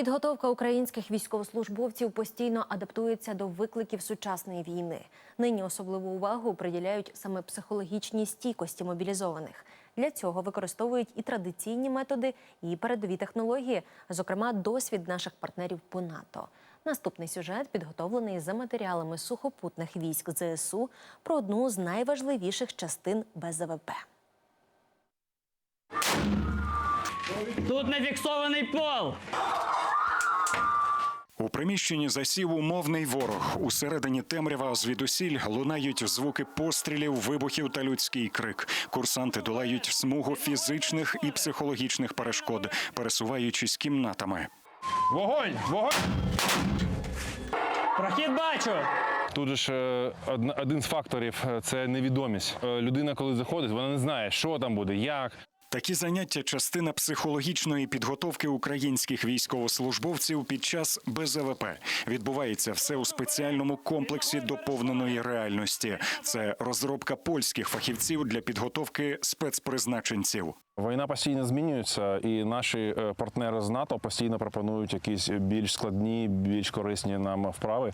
Підготовка українських військовослужбовців постійно адаптується до викликів сучасної війни. Нині особливу увагу приділяють саме психологічній стійкості мобілізованих. Для цього використовують і традиційні методи, і передові технології, зокрема досвід наших партнерів по НАТО. Наступний сюжет підготовлений за матеріалами сухопутних військ ЗСУ про одну з найважливіших частин БЗВП. Тут не фіксований пол. У приміщенні засів умовний ворог. Усередині темрява звідусіль лунають звуки пострілів, вибухів та людський крик. Курсанти долають смугу фізичних і психологічних перешкод, пересуваючись кімнатами. Вогонь! Вогонь! Прохід бачу. Тут же ж е, один з факторів е, це невідомість. Е, Людина, коли заходить, вона не знає, що там буде, як. Такі заняття частина психологічної підготовки українських військовослужбовців під час БЗВП. Відбувається все у спеціальному комплексі доповненої реальності. Це розробка польських фахівців для підготовки спецпризначенців. Війна постійно змінюється, і наші е, партнери з НАТО постійно пропонують якісь більш складні, більш корисні нам вправи.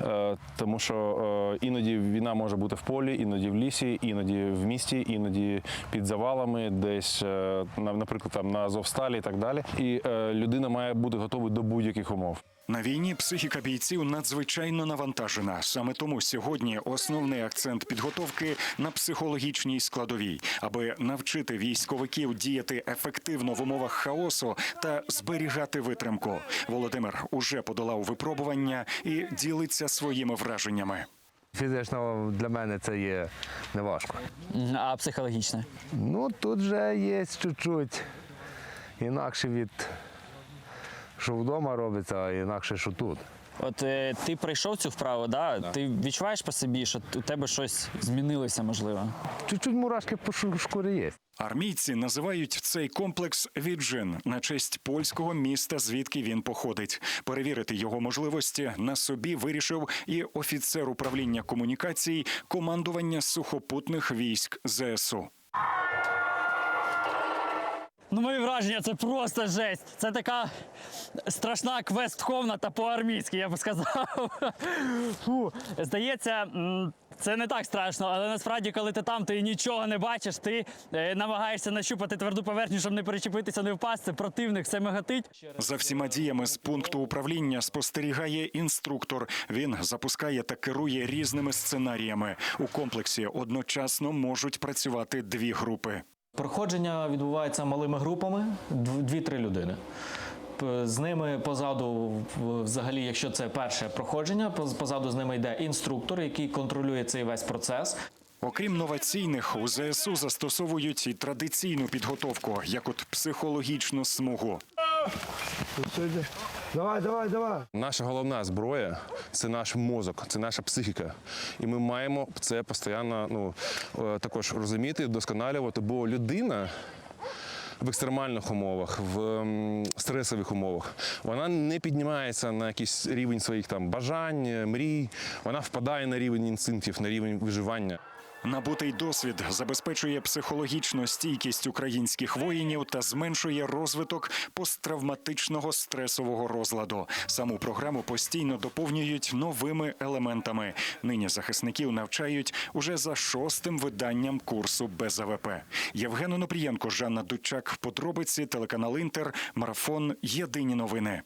Е, Тому що е, іноді війна може бути в полі, іноді в лісі, іноді в місті, іноді під завалами, десь, на- наприклад, там на Азовсталі і так далі. І людина має бути готова до будь-яких умов. На війні психіка бійців надзвичайно навантажена. Саме тому сьогодні основний акцент підготовки на психологічній складовій, аби навчити військовиків діяти ефективно в умовах хаосу та зберігати витримку. Володимир уже подолав випробування і ділиться своїми враженнями. Фізично для мене це є неважко. А психологічне? Ну тут вже є чуть-чуть інакше від що вдома робиться, а інакше, що тут. От е, ти пройшов цю вправу, да? ти відчуваєш по собі, що у тебе щось змінилося, можливо. Чуть-чуть мурашки по шу- шкурі є. Армійці називають цей комплекс віджин на честь польського міста, звідки він походить. Перевірити його можливості на собі вирішив і офіцер управління комунікацій командування сухопутних військ ЗСУ. Ну, мої враження, це просто жесть. Це така страшна квест-комната по-армійськи, я б сказав. Фу. Здається, це не так страшно, але насправді, коли ти там, ти нічого не бачиш, ти е, намагаєшся нащупати тверду поверхню, щоб не перечепитися, не впасти. Противник все мигатить. За всіма діями з пункту управління спостерігає інструктор. Він запускає та керує різними сценаріями. У комплексі одночасно можуть працювати дві групи. Проходження відбувається малими групами, дв- дві-три людини. З ними позаду, взагалі, якщо це перше проходження, поз- позаду з ними йде інструктор, який контролює цей весь процес. Окрім новаційних, у ЗСУ застосовують і традиційну підготовку, як от психологічну смугу. Давай, давай, давай. Наша головна зброя це наш мозок, це наша психіка. І ми маємо це постійно ну, е, також розуміти, вдосконалювати, бо людина. В екстремальних умовах, в стресових умовах, вона не піднімається на якийсь рівень своїх там бажань, мрій. Вона впадає на рівень інстинктів, на рівень виживання. Набутий досвід забезпечує психологічну стійкість українських воїнів та зменшує розвиток посттравматичного стресового розладу. Саму програму постійно доповнюють новими елементами. Нині захисників навчають уже за шостим виданням курсу БЗВП. Євген Онопрієнко, Жанна Дучак. Подробиці телеканал Інтер. Марафон. Єдині новини.